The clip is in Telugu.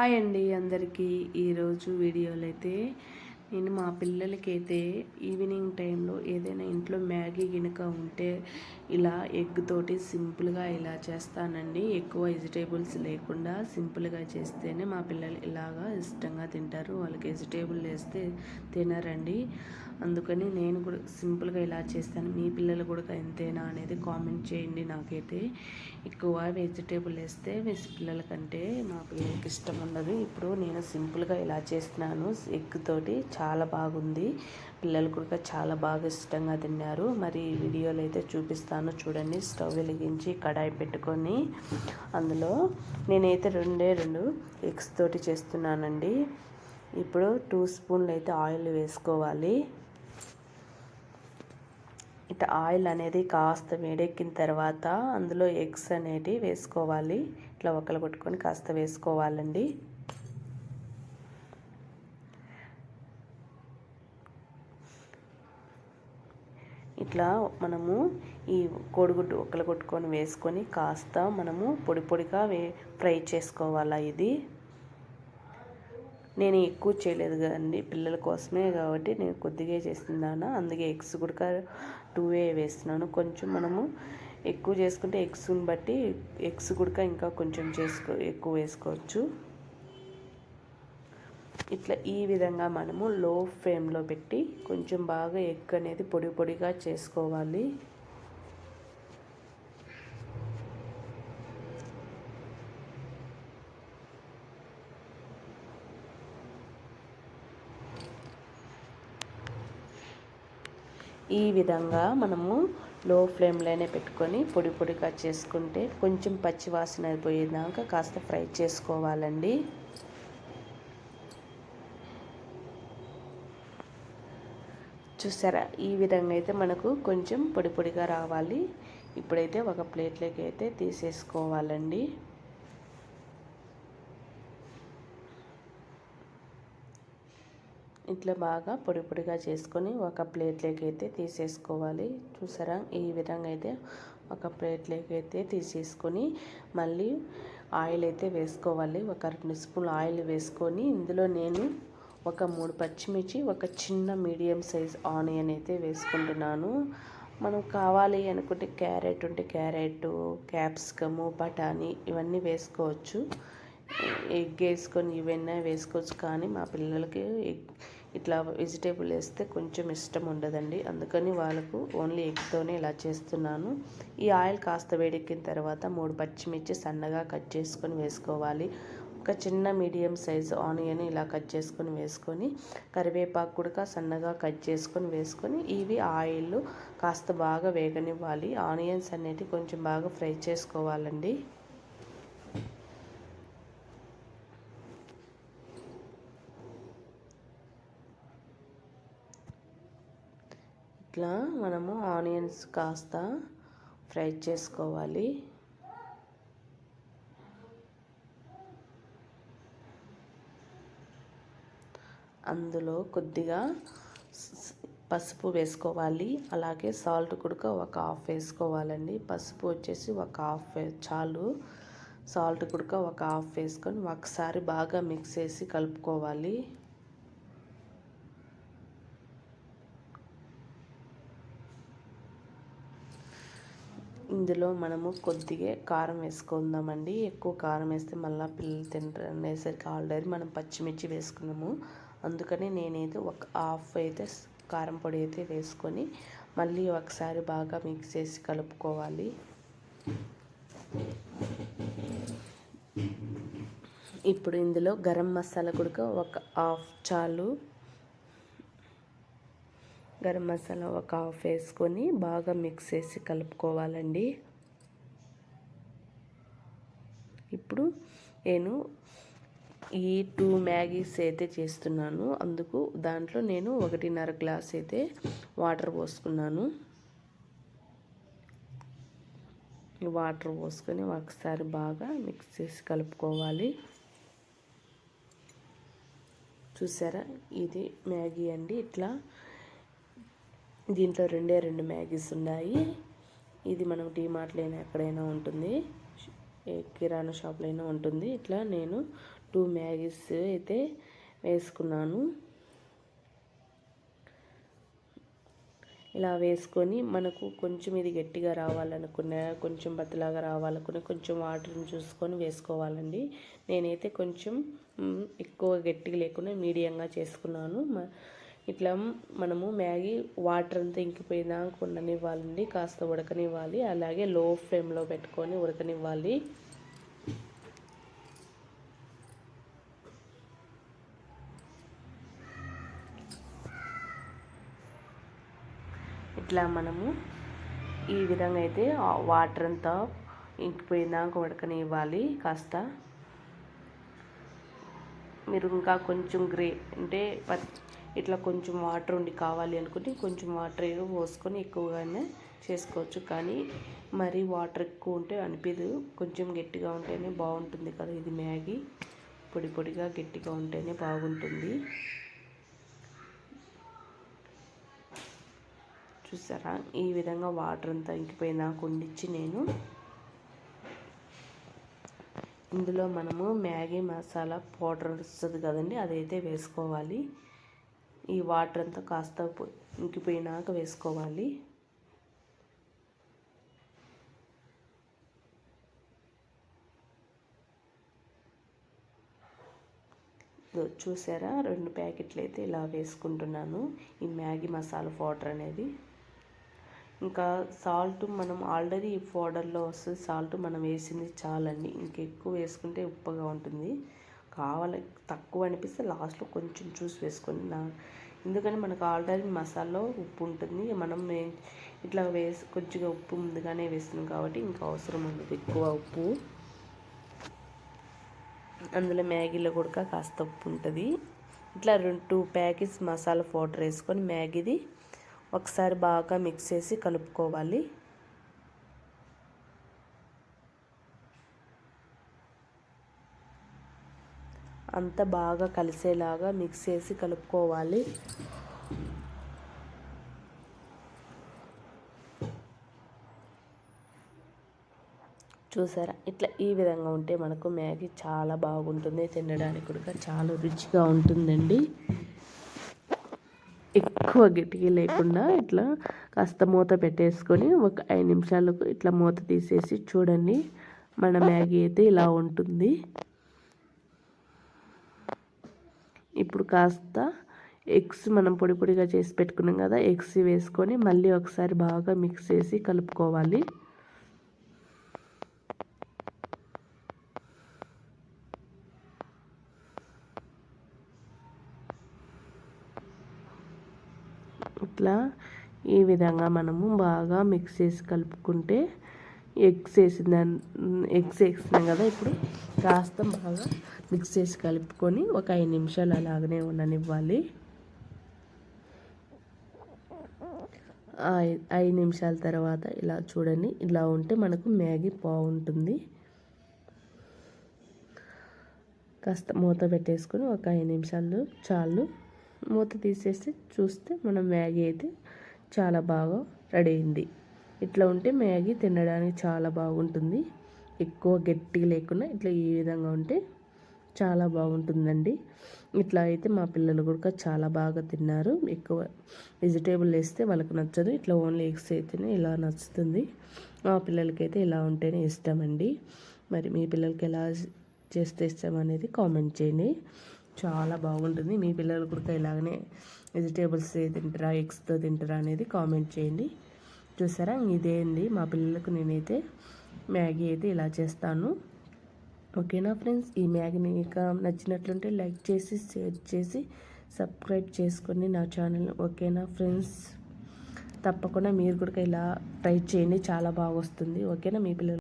హాయ్ అండి అందరికీ. ఈరోజు వీడియోలో అయితే నేను మా పిల్లలకైతే ఈవినింగ్ టైంలో ఏదైనా ఇంట్లో మ్యాగీ గినక ఉంటే ఇలా ఎగ్ తోటి సింపుల్గా ఇలా చేస్తానండి. ఎక్కువ వెజిటేబుల్స్ లేకుండా సింపుల్గా చేస్తేనే మా పిల్లలు ఇలాగా ఇష్టంగా తింటారు. వాళ్ళకి వెజిటేబుల్ వేస్తే తినరండి. అందుకని నేను కూడా సింపుల్గా ఇలా చేస్తాను. మీ పిల్లలు కూడా ఎంతేనా అనేది కామెంట్ చేయండి నాకైతే. ఎక్కువ వెజిటేబుల్ వేస్తే వెజ్ పిల్లలకంటే మా పిల్లలకి ఇష్టం ఉండదు. ఇప్పుడు నేను సింపుల్గా ఇలా చేస్తున్నాను. ఎగ్ తోటి చాలా బాగుంది. పిల్లలు కూడా చాలా బాగా ఇష్టంగా తిన్నారు. మరి వీడియోలో అయితే చూపిస్తాను చూడండి. స్టవ్ వెలిగించి కడాయి పెట్టుకొని అందులో నేనైతే రెండే రెండు ఎగ్స్ తోటి చేస్తున్నానండి. ఇప్పుడు టూ స్పూన్లు అయితే ఆయిల్ వేసుకోవాలి. ఇట్లా ఆయిల్ అనేది కాస్త వేడెక్కిన తర్వాత అందులో ఎగ్స్ అనేటివి వేసుకోవాలి. ఇట్లా ఒకలు కొట్టుకొని కాస్త వేసుకోవాలండి. ఇట్లా మనము ఈ కోడిగుడ్డు ఒకలు కొట్టుకొని వేసుకొని కాస్త మనము పొడి పొడిగా వే ఫ్రై చేసుకోవాలా ఇది. నేను ఎక్కువ చేయలేదు కదండి పిల్లల కోసమే కాబట్టి నేను కొద్దిగా చేస్తున్నాను అందుకే ఎగ్స్ కూడా టూవే వేస్తున్నాను. కొంచెం మనము ఎక్కువ చేసుకుంటే ఎగ్స్ని బట్టి ఎగ్స్ కూడా ఇంకా కొంచెం చేసుకో ఎక్కువ వేసుకోవచ్చు. ఇట్లా ఈ విధంగా మనము లో ఫ్లేమ్లో పెట్టి కొంచెం బాగా ఎగ్ అనేది పొడి పొడిగా చేసుకోవాలి. ఈ విధంగా మనము లో ఫ్లేమ్లోనే పెట్టుకొని పొడి పొడిగా చేసుకుంటే కొంచెం పచ్చివాసన పోయేదాకా కాస్త ఫ్రై చేసుకోవాలండి. చూసారా? ఈ విధంగా అయితే మనకు కొంచెం పొడి పొడిగా రావాలి. ఇప్పుడైతే ఒక ప్లేట్లోకి అయితే తీసేసుకోవాలండి. ఇట్లా బాగా పొడి పొడిగా చేసుకొని ఒక ప్లేట్లోకి అయితే తీసేసుకోవాలి. చూసారా? ఈ విధంగా అయితే ఒక ప్లేట్లోకి అయితే తీసేసుకొని మళ్ళీ ఆయిల్ అయితే వేసుకోవాలి. ఒక రెండు స్పూన్ ఆయిల్ వేసుకొని ఇందులో నేను ఒక మూడు పచ్చిమిర్చి ఒక చిన్న మీడియం సైజ్ ఆనియన్ అయితే వేసుకుంటున్నాను. మనం కావాలి అనుకుంటే క్యారెట్ ఉంటే క్యారెట్ క్యాప్సికము బఠానీ ఇవన్నీ వేసుకోవచ్చు. ఎగ్ వేసుకొని ఇవన్నీ వేసుకోవచ్చు కానీ మా పిల్లలకి ఎగ్ ఇట్లా వెజిటేబుల్ వేస్తే కొంచెం ఇష్టం ఉండదండి. అందుకని వాళ్ళకు ఓన్లీ ఎగ్తోనే ఇలా చేస్తున్నాను. ఈ ఆయిల్ కాస్త వేడెక్కిన తర్వాత మూడు పచ్చిమిర్చి సన్నగా కట్ చేసుకొని వేసుకోవాలి. ఒక చిన్న మీడియం సైజు ఆనియన్ ఇలా కట్ చేసుకొని వేసుకొని కరివేపాకు కూడా సన్నగా కట్ చేసుకొని వేసుకొని ఇవి ఆయిల్ కాస్త బాగా వేగనివ్వాలి. ఆనియన్స్ అనేది కొంచెం బాగా ఫ్రై చేసుకోవాలండి. ఇట్లా మనము ఆనియన్స్ కాస్త ఫ్రై చేసుకోవాలి. అందులో కొద్దిగా పసుపు వేసుకోవాలి. అలాగే సాల్ట్ కూడా ఒక హాఫ్ వేసుకోవాలండి. పసుపు వచ్చేసి ఒక హాఫ్ చాలు. సాల్ట్ కూడా ఒక హాఫ్ వేసుకొని ఒకసారి బాగా మిక్స్ చేసి కలుపుకోవాలి. ఇందులో మనము కొద్దిగా కారం వేసుకుందామండి. ఎక్కువ కారం వేస్తే మళ్ళీ పిల్లలు తింటారు అనేసరికి ఆల్రెడీ మనం పచ్చిమిర్చి వేసుకున్నాము. అందుకని నేనైతే ఒక హాఫ్ అయితే కారం పొడి అయితే వేసుకొని మళ్ళీ ఒకసారి బాగా మిక్స్ చేసి కలుపుకోవాలి. ఇప్పుడు ఇందులో గరం మసాలా కూడా ఒక హాఫ్ చాలు. గరం మసాలా ఒక హాఫ్ వేసుకొని బాగా మిక్స్ చేసి కలుపుకోవాలండి. ఇప్పుడు నేను ఈ టూ మ్యాగీస్ అయితే చేస్తున్నాను. అందుకు దాంట్లో నేను ఒకటిన్నర గ్లాస్ అయితే వాటర్ పోసుకున్నాను. వాటర్ పోసుకొని ఒకసారి బాగా మిక్స్ చేసి కలుపుకోవాలి. చూసారా? ఇది మ్యాగీ అండి. ఇట్లా దీంట్లో రెండే రెండు మ్యాగీస్ ఉన్నాయి. ఇది మనం డీమార్ట్లో అయినా ఎక్కడైనా ఉంటుంది. ఏ కిరాణా షాప్లో అయినా ఉంటుంది. ఇట్లా నేను టూ మ్యాగీస్ అయితే వేసుకున్నాను. ఇలా వేసుకొని మనకు కొంచెం ఇది గట్టిగా రావాలనుకున్న కొంచెం బద్దలాగా రావాలనుకున్న కొంచెం వాటర్ని చూసుకొని వేసుకోవాలండి. నేనైతే కొంచెం ఎక్కువ గట్టిగా లేకుండా మీడియంగా చేసుకున్నాను. ఇట్లా మనము మ్యాగీ వాటర్ అంతా ఇంకిపోయినాక ఉండనివ్వాలండి కాస్త ఉడకనివ్వాలి. అలాగే లో ఫ్లేమ్లో పెట్టుకొని ఉడకనివ్వాలి. ఇట్లా మనము ఈ విధంగా అయితే వాటర్ అంతా ఇంకిపోయినాక ఉడకనివ్వాలి కాస్త. మీరు ఇంకా కొంచెం గ్రే అంటే ఇట్లా కొంచెం వాటర్ ఉండి కావాలి అనుకుంటే కొంచెం వాటర్ పోసుకొని ఎక్కువగానే చేసుకోవచ్చు. కానీ మరీ వాటర్ ఎక్కువ ఉంటే అనిపించదు కొంచెం గట్టిగా ఉంటేనే బాగుంటుంది కదా ఇది మ్యాగీ. పొడి పొడిగా గట్టిగా ఉంటేనే బాగుంటుంది. చూసారా? ఈ విధంగా వాటర్ అంతా ఇంకిపోయినాక వండించి నేను. ఇందులో మనము మ్యాగీ మసాలా పౌడర్ వస్తుంది కదండి అదైతే వేసుకోవాలి. ఈ వాటర్ అంతా కాస్త ఇంకిపోయినాక వేసుకోవాలి. చూసారా? రెండు ప్యాకెట్లు అయితే ఇలా వేసుకుంటున్నాను. ఈ మ్యాగీ మసాలా పౌడర్ అనేది. ఇంకా సాల్ట్ మనం ఆల్రెడీ ఈ పౌడర్లో వస్తుంది సాల్ట్ మనం వేసింది చాలండి. ఇంకెక్కువ వేసుకుంటే ఉప్పగా ఉంటుంది. కావాలి తక్కువ అనిపిస్తే లాస్ట్లో కొంచెం చూసి వేసుకొని నా ఎందుకంటే మనకు ఆల్రెడీ మసాలాలో ఉప్పు ఉంటుంది. మనం ఇట్లా వేసి కొద్దిగా ఉప్పు ముందుగానే వేస్తున్నాం కాబట్టి ఇంకా అవసరం ఉండదు ఎక్కువ ఉప్పు. అందులో మ్యాగీలో కూడా కాస్త ఉప్పు ఉంటుంది. ఇట్లా రెండు టూ ప్యాకెట్స్ మసాలా పౌడర్ వేసుకొని మ్యాగీది ఒకసారి బాగా మిక్స్ చేసి కలుపుకోవాలి. అంత బాగా కలిసేలాగా మిక్స్ చేసి కలుపుకోవాలి. చూసారా? ఇట్లా ఈ విధంగా ఉంటే మనకు మ్యాగీ చాలా బాగుంటుంది. తినడానికి కూడా చాలా రుచిగా ఉంటుందండి. ఎక్కువ గట్టిగా లేకుండా ఇట్లా కాస్త మూత పెట్టేసుకొని ఒక ఐదు నిమిషాలకు ఇట్లా మూత తీసేసి చూడండి. మన మ్యాగీ అయితే ఇలా ఉంటుంది. ఇప్పుడు కాస్త ఎగ్స్ మనం పొడి పొడిగా చేసి పెట్టుకున్నాం కదా ఎగ్స్ వేసుకొని మళ్ళీ ఒకసారి బాగా మిక్స్ చేసి కలుపుకోవాలి. ఇట్లా ఈ విధంగా మనము బాగా మిక్స్ చేసి కలుపుకుంటే ఎగ్స్ వేసిన ఎగ్స్ వేసినాం కదా ఇప్పుడు కాస్త బాగా మిక్స్ చేసి కలుపుకొని ఒక ఐదు నిమిషాలు అలాగనే ఉండనివ్వాలి. ఐదు నిమిషాల తర్వాత ఇలా చూడండి ఇలా ఉంటే మనకు మ్యాగీ బాగుంటుంది కాస్త మూత పెట్టేసుకొని ఒక ఐదు నిమిషాలు చాలు. మూత తీసేసి చూస్తే మన మ్యాగీ అయితే చాలా బాగా రెడీ అయింది. ఇట్లా ఉంటే మ్యాగీ తినడానికి చాలా బాగుంటుంది. ఎక్కువ గట్టి లేకుండా ఇట్లా ఈ విధంగా ఉంటే చాలా బాగుంటుందండి. ఇట్లా అయితే మా పిల్లలు కూడా చాలా బాగా తిన్నారు. ఎక్కువ వెజిటేబుల్ వేస్తే వాళ్ళకి నచ్చదు. ఇట్లా ఓన్లీ ఎగ్స్ అయితేనే ఇలా నచ్చుతుంది. మా పిల్లలకైతే ఇలా ఉంటేనే ఇష్టం అండి మరి మీ పిల్లలకి ఎలా చేస్తే ఇష్టం అనేది కామెంట్ చేయండి. చాలా బాగుంటుంది. మీ పిల్లలు కూడా ఇలాగనే వెజిటేబుల్స్ తింటారా ఎగ్స్తో తింటారా అనేది కామెంట్ చేయండి. చూసారా? ఇదే అండి మా పిల్లలకు నేనైతే మ్యాగీ అయితే ఇలా చేస్తాను. ఓకేనా ఫ్రెండ్స్? ఈ మ్యాగీ మీకు నచ్చినట్లుంటే లైక్ చేసి షేర్ చేసి సబ్స్క్రైబ్ చేసుకొని నా ఛానల్ ఓకేనా ఫ్రెండ్స్? తప్పకుండా మీరు కూడా ఇలా ట్రై చేయండి. చాలా బాగా వస్తుంది. ఓకేనా మీ పిల్లలు?